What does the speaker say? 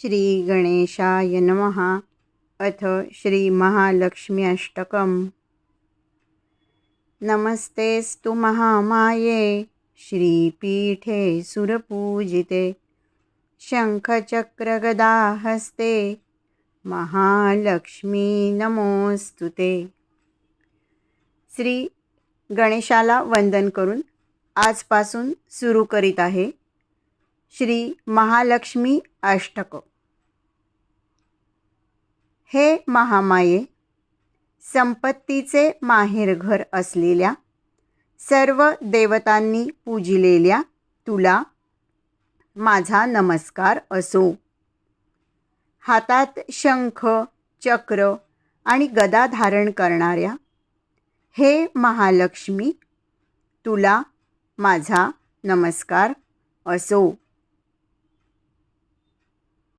श्री गणेशाय नमः। अथ श्री महालक्ष्मी अष्टकम्। नमस्तेस्तु महामाये श्रीपीठे सुरपूजिते शङ्खचक्रगदाहस्ते महालक्ष्मी नमोऽस्तु ते। श्री गणेशाला वंदन करून आजपासून सुरू करीत आहे श्री महालक्ष्मी अष्टक. हे महामाये संपत्तीचे माहेरघर असलेल्या सर्व देवतांनी पूजिलेल्या तुला माझा नमस्कार असो. हातात शंख चक्र आणि गदा धारण करणाऱ्या हे महालक्ष्मी तुला माझा नमस्कार असो.